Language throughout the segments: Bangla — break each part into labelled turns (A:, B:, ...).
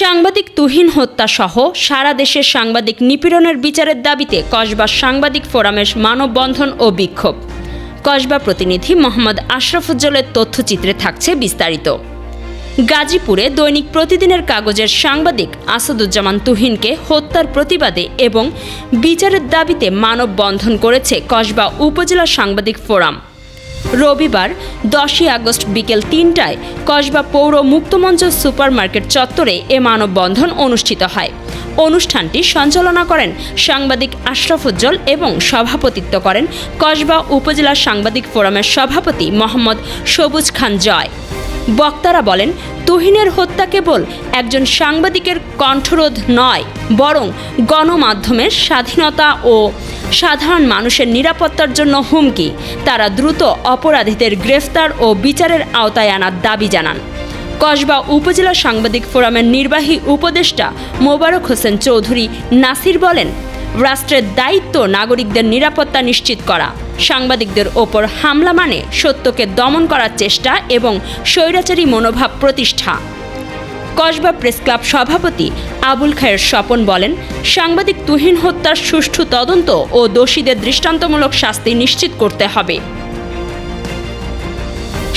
A: সাংবাদিক তুহিন হত্যা সহ সারা দেশের সাংবাদিক নিপীড়নের বিচারের দাবিতে কসবা সাংবাদিক ফোরামের মানববন্ধন ও বিক্ষোভ। কসবা প্রতিনিধি মোহাম্মদ আশরাফুজ্জলের তথ্যচিত্রে থাকছে বিস্তারিত। গাজীপুরে দৈনিক প্রতিদিনের কাগজের সাংবাদিক আসাদুজ্জামান তুহিনকে হত্যার প্রতিবাদে এবং বিচারের দাবিতে মানববন্ধন করেছে কসবা উপজেলা সাংবাদিক ফোরাম। রবিবার দশই আগস্ট বিকেল তিনটায় কসবা পৌর মুক্তমঞ্চ সুপার মার্কেট চত্বরে এ মানববন্ধন অনুষ্ঠিত হয়। অনুষ্ঠানটি সঞ্চালনা করেন সাংবাদিক আশরাফুজ্জল এবং সভাপতিত্ব করেন কসবা উপজেলা সাংবাদিক ফোরামের সভাপতি মোহাম্মদ সবুজ খান জয়। বক্তারা বলেন, তুহিনের হত্যা কেবল একজন সাংবাদিকের কণ্ঠরোধ নয়, বরং গণমাধ্যমের স্বাধীনতা ও সাধারণ মানুষের নিরাপত্তার জন্য হুমকি। তারা দ্রুত অপরাধীদের গ্রেফতার ও বিচারের আওতায় আনার দাবি জানান। কসবা উপজেলা সাংবাদিক ফোরামের নির্বাহী উপদেষ্টা মোবারক হোসেন চৌধুরী নাসির বলেন, রাষ্ট্রের দায়িত্ব নাগরিকদের নিরাপত্তা নিশ্চিত করা, সাংবাদিকদের ওপর হামলা মানে সত্যকে দমন করার চেষ্টা এবং স্বৈরাচারী মনোভাব প্রতিষ্ঠা। কসবা প্রেস ক্লাব সভাপতি আবুল খায়ের স্বপন বলেন, সাংবাদিক তুহিন হত্যার সুষ্ঠু তদন্ত ও দোষীদের দৃষ্টান্তমূলক শাস্তি নিশ্চিত করতে হবে।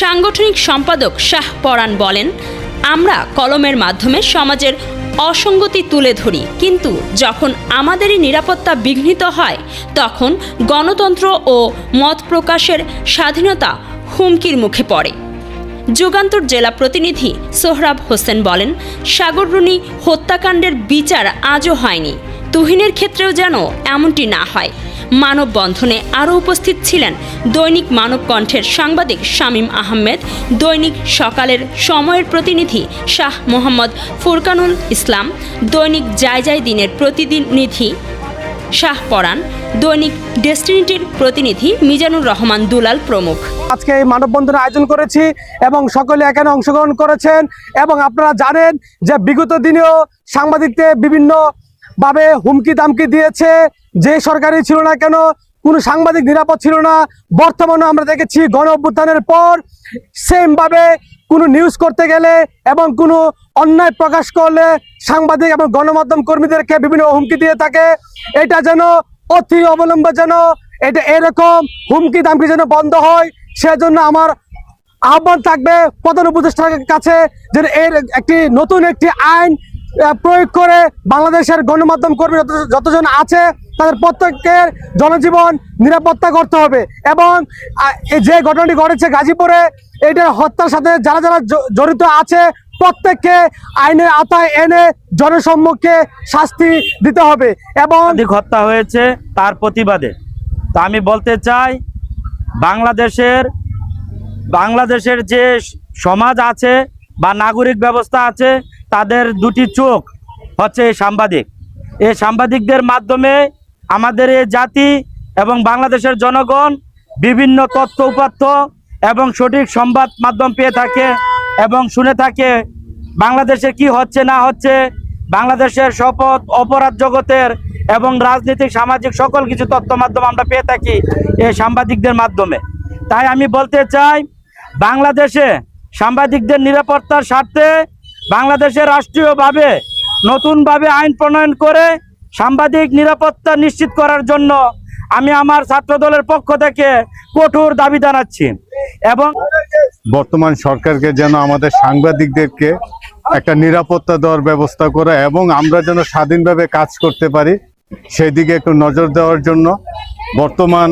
A: সাংগঠনিক সম্পাদক শাহ পরাণ বলেন, আমরা কলমের মাধ্যমে সমাজের অসঙ্গতি তুলে ধরি, কিন্তু যখন আমাদেরই নিরাপত্তা বিঘ্নিত হয়, তখন গণতন্ত্র ও মত প্রকাশের স্বাধীনতা হুমকির মুখে পড়ে। যুগান্তর জেলা প্রতিনিধি সোহরাব হোসেন বলেন সাগররুনি হত্যাকাণ্ডের বিচার আজও হয়নি। তুহিনের ক্ষেত্রেও যেন এমনটি না হয়। মানববন্ধনে আরও উপস্থিত ছিলেন দৈনিক মানব কণ্ঠের সাংবাদিক শামীম আহমেদ, দৈনিক সকালের সময়ের প্রতিনিধি শাহ মোহাম্মদ ফুরকানুল ইসলাম, দৈনিক যায় দিনের প্রতিনিধি শাহ পরাণ, দৈনিক ডেস্টিনিটির প্রতিনিধি মিজানুর রহমান দুলাল প্রমুখ।
B: আজকে এই মানববন্ধনের আয়োজন করেছি এবং সকলে এখানে অংশগ্রহণ করেছেন এবং আপনারা জানেন যে বিগত দিনেও সাংবাদিকদের বিভিন্ন ভাবে হুমকি দামকি দিয়েছে। যে সরকারি ছিল না কেন, কোনো সাংবাদিক নিরাপদ ছিল না। বর্তমানে আমরা দেখেছি গণ অভ্যুত্থানের পর সেম ভাবে কোনো নিউজ করতে গেলে এবং কোনো অন্যায় প্রকাশ করলে সাংবাদিক এবং গণমাধ্যম কর্মীদেরকে বিভিন্ন হুমকি দিয়ে থাকে। এটা যেন অতি অবলম্বে যেন, এটা এরকম হুমকি দামকি যেন বন্ধ হয়, সেজন্য আমার আহ্বান থাকবে প্রধান উপদেষ্টার কাছে যে এর একটি নতুন একটি আইন প্রয়োগ করে বাংলাদেশের গণমাধ্যম কর্মী যত- যতজন আছে, তাদের প্রত্যেকের জনজীবন নিরাপত্তা করতে হবে এবং যে ঘটনাটি ঘটেছে গাজীপুরে এইটার হত্যার সাথে যারা যারা জড়িত আছে প্রত্যেককে আইনের আতায় এনে জনসম্মুখে শাস্তি দিতে হবে এবং
C: হত্যা হয়েছে তার প্রতিবাদে। তা আমি বলতে চাই, বাংলাদেশের বাংলাদেশের যে সমাজ আছে বা নাগরিক ব্যবস্থা আছে, তাদের দুটি চোখ হচ্ছে এই সাংবাদিক। এই সাংবাদিকদের মাধ্যমে আমাদের এই জাতি এবং বাংলাদেশের জনগণ বিভিন্ন তথ্য উপাত্য এবং সঠিক সংবাদ মাধ্যম পেয়ে থাকে। এবং শুনে থাকে বাংলাদেশে কি হচ্ছে, না হচ্ছে, বাংলাদেশের শপথ, অপরাধ জগতের এবং রাজনৈতিক, সামাজিক সকল কিছু তথ্য মাধ্যম আমরা পেয়ে থাকি এই সাংবাদিকদের মাধ্যমে। তাই আমি বলতে চাই, বাংলাদেশে সাংবাদিকদের নিরাপত্তার স্বার্থে বাংলাদেশে রাষ্ট্রীয়ভাবে নতুনভাবে আইন প্রণয়ন করে সাংবাদিক নিরাপত্তা নিশ্চিত করার জন্য আমি আমার ছাত্র দলের পক্ষ থেকে কঠোর দাবি জানাচ্ছি এবং
D: বর্তমান সরকারকে যেন আমাদের সাংবাদিকদেরকে একটা নিরাপত্তা দেওয়ার ব্যবস্থা করে এবং আমরা যেন স্বাধীনভাবে কাজ করতে পারি সেই দিকে একটু নজর দেওয়ার জন্য বর্তমান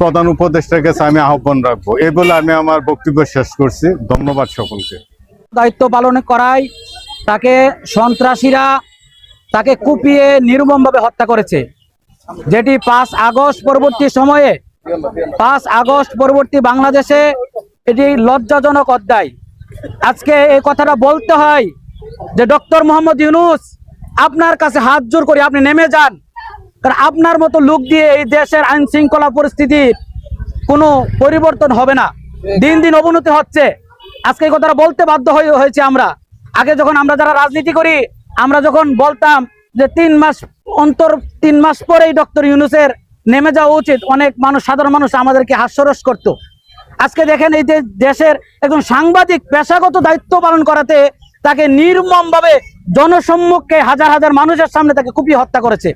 D: প্রধান উপদেষ্টার কাছে আমি আহ্বান রাখব। এই বলে আমি আমার বক্তব্য শেষ করছি। ধন্যবাদ সকলকে।
E: দায়িত্ব পালন করায় তাকে সন্ত্রাসীরা তাকে কুপিয়ে নির্মমভাবে হত্যা করেছে। যেটি পাঁচ আগস্ট পরবর্তী সময়ে, পাঁচ আগস্ট পরবর্তী বাংলাদেশে এটি লজ্জাজনক অধ্যায়। আজকে এই কথাটা বলতে হয় যে ডক্টর মোহাম্মদ ইউনুস আপনার কাছে হাত জোর করে আপনি নেমে যান, কারণ আপনার মতো লোক দিয়ে এই দেশের আইন শৃঙ্খলা পরিস্থিতির কোনো পরিবর্তন হবে না। দিন দিন অবনতি হচ্ছে। আজকে এই কথাটা বলতে বাধ্য হয়ে হয়েছে আমরা। আগে যখন আমরা যারা রাজনীতি করি, আমরা যখন বলতাম যে তিন মাস অন্তর তিন মাস পরেই ডক্টর ইউনুসের নেমে যাওয়া উচিত। অনেক মানুষ, সাধারণ মানুষ আমাদেরকে হাস্যরস করতো। আজকে দেখেন এই যে দেশের একজন সাংবাদিক পেশাগত দায়িত্ব পালন করাতে
F: তাকে নির্মম ভাবে জনসম্মুখে হাজার হাজার মানুষের সামনে তাকে কুপিয়ে হত্যা করেছে।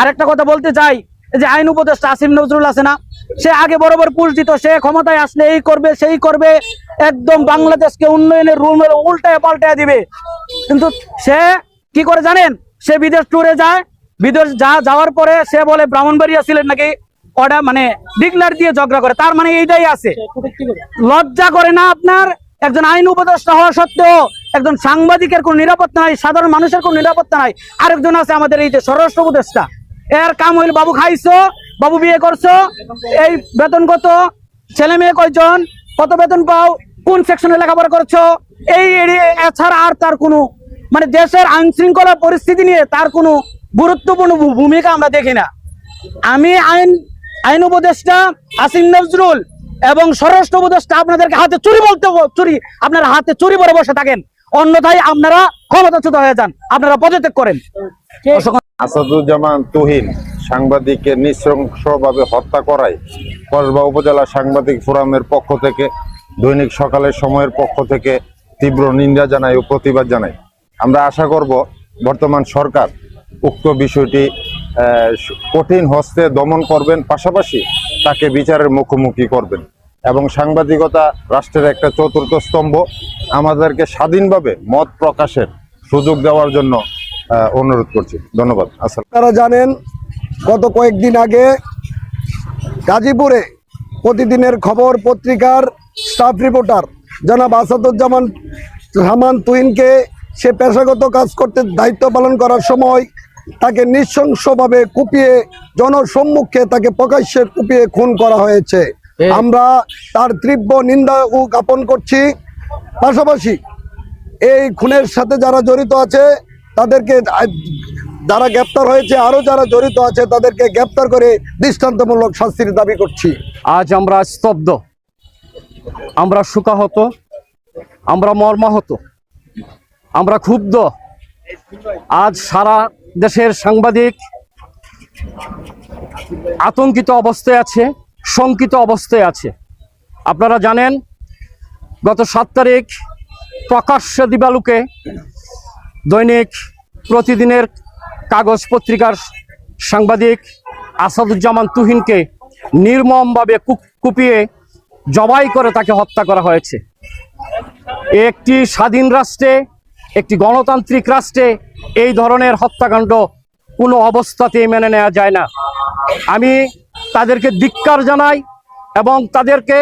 F: আরেকটা কথা বলতে চাই যে আইন উপদেষ্টা আসিম নজরুল আছে না? সে আগে বরাবর পুষ দিত, সে ক্ষমতায় আসলে এই করবে, সেই করবে, একদম বাংলাদেশকে উন্নয়নের রুল উল্টায় পাল্টায় দিবে। কিন্তু সে কি করে জানেন? সে বিদেশ ট্যুরে যায় বিদেশ যা যাওয়ার পরে সে বলে ব্রাহ্মণবাড়িয়া ছিলেন নাকি অর্ডার মানে ডিক্লার দিয়ে ঝগড়া করে। তার মানে এইটাই আছে। লজ্জা করে না আপনার? একজন আইন উপদেষ্টা হওয়া সত্ত্বেও একজন সাংবাদিকের কোন নিরাপত্তা নাই সাধারণ মানুষের কোন নিরাপত্তা নাই। আরেকজন আছে আমাদের এই যে স্বরাষ্ট্র উপদেষ্টা। এর কাম হইল বাবু খাইছো? বাবু বিয়ে করছ? এই বেতন কত? ছেলে মেয়ে কয়জন? কত বেতন পাও? কোন সেকশনে লেখাপড়া করছ? এই এড়িয়ে- এছাড়া আর তার কোনো মানে দেশের আইন শৃঙ্খলা পরিস্থিতি নিয়ে তার কোনো গুরুত্বপূর্ণ ভূমিকা আমরা দেখি না। আমি আইন আইন উপদেষ্টা আসিম নজরুল এবং স্বরাষ্ট্র উপদেষ্টা আপনাদেরকে হাতে চুরি বলতে চুরি আপনারা হাতে চুরি পরে বসে থাকেন। অন্যথায় আপনারা ক্ষমতাচ্যুত হয়ে যান। আপনারা পদত্যাগ করেন।
G: আসাদুজ্জামান তুহিন সাংবাদিককে নৃশংসভাবে হত্যা করায় কসবা উপজেলা সাংবাদিক ফোরামের পক্ষ থেকে দৈনিক সকালের সময়ের পক্ষ থেকে তীব্র নিন্দা জানাই ও প্রতিবাদ জানাই আমরা আশা করব বর্তমান সরকার উক্ত বিষয়টি কঠিন হস্তে দমন করবেন, পাশাপাশি তাকে বিচারের মুখোমুখি করবেন। এবং সাংবাদিকতা রাষ্ট্রের একটা চতুর্থ স্তম্ভ, আমাদেরকে স্বাধীনভাবে মত প্রকাশের সুযোগ দেওয়ার জন্য অনুরোধ করছি। ধন্যবাদ। আসসালাম।
H: আপনারা জানেন, গত কয়েকদিন আগে গাজীপুরে প্রতিদিনের খবর পত্রিকার স্টাফ রিপোর্টার জনাব আসাদুজ্জামান রহমান তুহিনকে সে পেশাগত কাজ করতে দায়িত্ব পালন করার সময় তাকে নৃশংসভাবে কুপিয়ে জনসম্মুখে তাকে প্রকাশ্যে কুপিয়ে খুন করা হয়েছে। আমরা তার তীব্র নিন্দা ও জ্ঞাপন করছি। পাশাপাশি এই খুনের সাথে যারা জড়িত আছে তাদেরকে যারা গ্রেপ্তার হয়েছে আরও যারা জড়িত আছে তাদেরকে গ্রেপ্তার করে দৃষ্টান্তমূলক শাস্তির দাবি করছি।
I: আজ আমরা স্তব্ধ। আমরা শোকাহত। আমরা মর্মাহত। আমরা ক্ষুব্ধ। আজ সারা দেশের সাংবাদিক আতঙ্কিত অবস্থায় আছে, শঙ্কিত অবস্থায় আছে। আপনারা জানেন, গত সাত তারিখ প্রকাশ্য দিবালুকে দৈনিক প্রতিদিনের কাগজ পত্রিকার সাংবাদিক আসাদুজ্জামান তুহিনকে নির্মমভাবে কুপিয়ে জবাই করে তাকে হত্যা করা হয়েছে। একটি স্বাধীন রাষ্ট্রে একটি গণতান্ত্রিক রাষ্ট্রে এই ধরনের হত্যাকাণ্ড কোনো অবস্থাতেই মেনে নেওয়া যায় না। আমি তাদেরকে ধিক্কার জানাই এবং তাদেরকে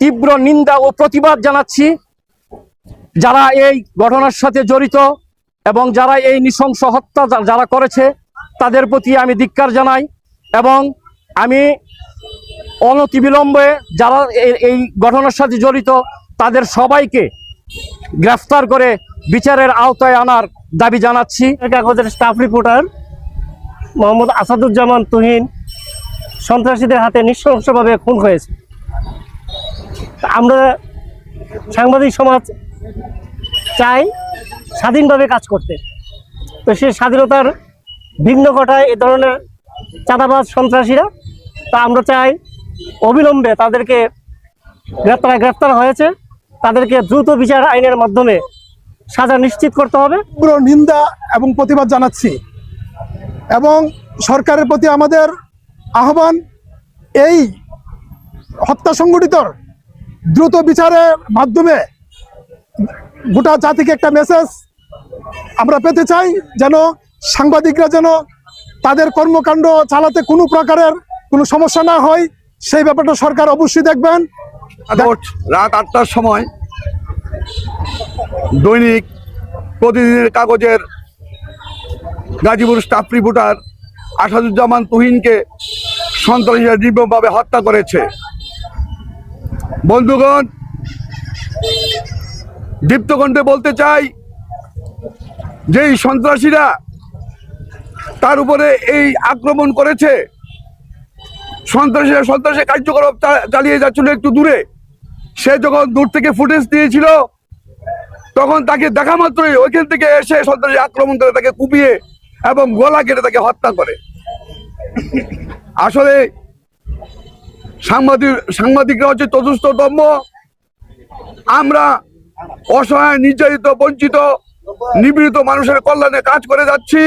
I: তীব্র নিন্দা ও প্রতিবাদ জানাচ্ছি। যারা এই ঘটনার সাথে জড়িত এবং যারা এই নৃশংস হত্যা যারা করেছে, তাদের প্রতি আমি ধিক্কার জানাই এবং আমি অনতিবিলম্বে যারা এই ঘটনার সাথে জড়িত, তাদের সবাইকে গ্রেফতার করে বিচারের আওতায় আনার দাবি জানাচ্ছি।
J: কাগজের স্টাফ রিপোর্টার মোহাম্মদ আসাদুজ্জামান তুহিন সন্ত্রাসীদের হাতে নৃশংসভাবে খুন হয়েছে। আমরা সাংবাদিক সমাজ চাই স্বাধীনভাবে কাজ করতে। তো সেই স্বাধীনতার ভিন্ন ঘটায় এ ধরনের চাঁদাবাজ সন্ত্রাসীরা, তা আমরা চাই অবিলম্বে তাদেরকে গ্রেপ্তার গ্রেপ্তার হয়েছে। তাদেরকে দ্রুত বিচার আইনের মাধ্যমে সাজা নিশ্চিত করতে হবে।
K: পুরো নিন্দা এবং প্রতিবাদ জানাচ্ছি। এবং সরকারের প্রতি আমাদের আহ্বান এই হত্যা সংগঠিতর দ্রুত বিচারের মাধ্যমে গোটা জাতিকে একটা মেসেজ আমরা পেতে চাই যেন সাংবাদিকরা যেন তাদের কর্মকাণ্ড চালাতে কোনো প্রকারের কোনো সমস্যা না হয়। সেই ব্যাপারটা সরকার অবশ্যই দেখবেন।
L: রাত আটটার সময় দৈনিক প্রতিদিনের কাগজের গাজীপুর স্টাফ রিপোর্টার আসাদুজ্জামান তুহিনকে সন্ত্রাসীরা নির্মমভাবে হত্যা করেছে। বন্ধুগণ, দীপ্তকণ্ঠে বলতে চাই যে এই সন্ত্রাসীরা তার উপরে এই আক্রমণ করেছে, সন্ত্রাসীরা সন্ত্রাসী কার্যকলাপ চালিয়ে যাচ্ছিল একটু দূরে। সে যখন দূর থেকে ফুটেজ দিয়েছিল তখন তাকে দেখা মাত্রই ওইখান থেকে এসে সন্ত্রাসী আক্রমণ করে তাকে কুপিয়ে এবং গলা কেটে তাকে হত্যা করে। আসলে সাংবাদিক, সাংবাদিকরা হচ্ছে চতুর্থ দম্ভ। আমরা অসহায়, নির্যাতিত, বঞ্চিত নিপীড়িত মানুষের কল্যাণে কাজ করে যাচ্ছি।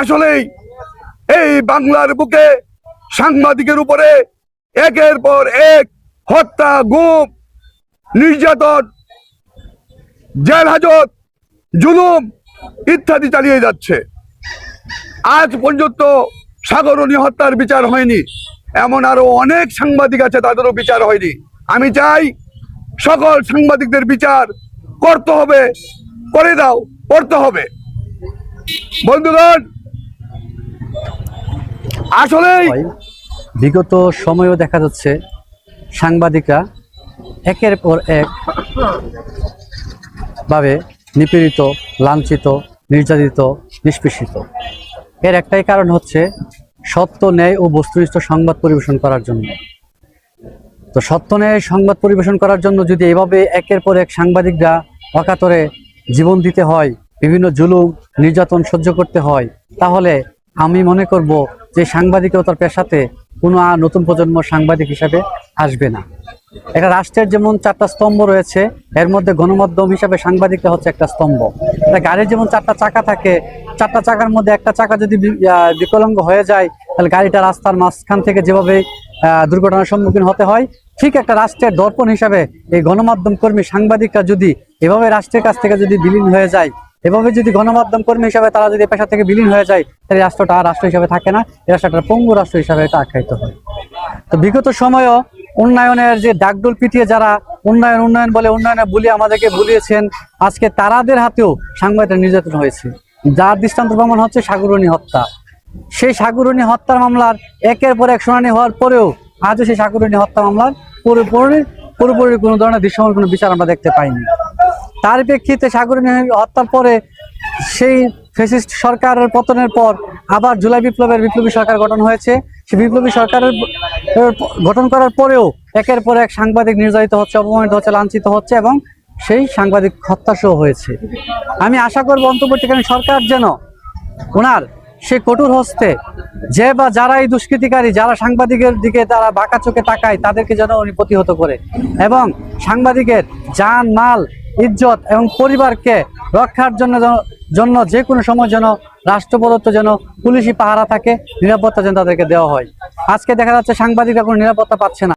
L: আসলেই এই বাংলার বুকে সাংবাদিকের উপরে একের পর এক হত্যা, গুম, নির্যাতন জেল হাজত, জুলুম ইত্যাদি চালিয়ে যাচ্ছে। আজ পর্যন্ত সাগরণী হত্যার বিচার হয়নি। এমন আরও অনেক সাংবাদিক আছে, তাদেরও বিচার হয়নি। আমি চাই সকল সাংবাদিকদের বিচার করতে হবে, করে দাও, করতে হবে। বন্ধুগণ আসলে
E: বিগত সময়ও দেখা যাচ্ছে সাংবাদিকরা একের পর এক নিপীড়িত, লাঞ্ছিত, নির্যাতিত, নিষ্পেষিত। এর একটাই কারণ হচ্ছে সত্য, ন্যায় ও বস্তুনিষ্ঠ সংবাদ পরিবেশন করার জন্য। তো সত্য, ন্যায় সংবাদ পরিবেশন করার জন্য যদি এভাবে একের পর এক সাংবাদিকরা অকাতরে জীবন দিতে হয়, বিভিন্ন জুলুম, নির্যাতন সহ্য করতে হয়, তাহলে আমি মনে করব যে সাংবাদিকতার পেশাতে কোনো নতুন প্রজন্ম সাংবাদিক হিসাবে আসবে না। একটা রাষ্ট্রের যেমন চারটা স্তম্ভ রয়েছে, এর মধ্যে গণমাধ্যম হিসাবে সাংবাদিকটা হচ্ছে একটা স্তম্ভ। একটা গাড়ির যেমন চারটা চাকা থাকে, চারটা চাকার মধ্যে একটা চাকা যদি বিকলাঙ্গ হয়ে যায়, তাহলে গাড়িটা রাস্তার মাঝখান থেকে যেভাবে দুর্ঘটনার সম্মুখীন হতে হয়, ঠিক একটা রাষ্ট্রের দর্পণ হিসাবে এই গণমাধ্যম কর্মী সাংবাদিকরা যদি এভাবে রাষ্ট্রের কাছ থেকে যদি বিলীন হয়ে যায়, এভাবে যদি গণমাধ্যম কর্মী হিসাবে তারা যদি পেশা থেকে বিলীন হয়ে যায়, তাহলে রাষ্ট্রটা রাষ্ট্র হিসাবে থাকে না, এই রাষ্ট্রটা পঙ্গু রাষ্ট্র হিসাবে এটা আখ্যায়িত হয়। তো বিগত সময়েও উন্নয়নের যে ডাকডোল পিটিয়ে যারা উন্নয়ন উন্নয়ন বলে উন্নয়নে বলি আমাদেরকে ভুলিয়েছেন আজকে তারাদের হাতেও সাংবাদিক নির্যাতন হয়েছে। যার দৃষ্টান্ত প্রমাণ হচ্ছে সাগরণী হত্যা। সেই সাগরণী হত্যার মামলার একের পর এক শুনানি হওয়ার পরেও আজও সেই সাগরণী হত্যা মামলার পুরোপুরি পুরোপুরি কোনো ধরনের দৃশ্যমান কোনো বিচার আমরা দেখতে পাইনি। তার প্রেক্ষিতে সাগরণী হত্যার পরে সেই ফেসিস্ট সরকারের পতনের পর আবার জুলাই বিপ্লবের বিপ্লবী সরকার গঠন হয়েছে। সেই বিপ্লবী সরকারের গঠন করার পরেও একের পর এক সাংবাদিক নির্যাতিত হচ্ছে, অপমানিত হচ্ছে, লাঞ্ছিত হচ্ছে এবং সেই সাংবাদিক হত্যাসহ হয়েছে। আমি আশা করব অন্তর্বর্তীকালীন সরকার যেন ওনার সে কঠোর হস্তে যে বা যারা এই দুষ্কৃতিকারী, যারা সাংবাদিকের দিকে তারা বাঁকা চোখে তাকায়, তাদেরকে যেন উনি প্রতিহত করে এবং সাংবাদিকের যান, মাল, ইজ্জত এবং পরিবারকে রক্ষার জন্য জন্য যে কোনো সময় যেন রাষ্ট্র প্রদত্ত যেন পুলিশি পাহারা থাকে, নিরাপত্তা যেন তাদেরকে দেওয়া হয়। আজকে দেখা যাচ্ছে সাংবাদিকরা কোনো নিরাপত্তা পাচ্ছে না।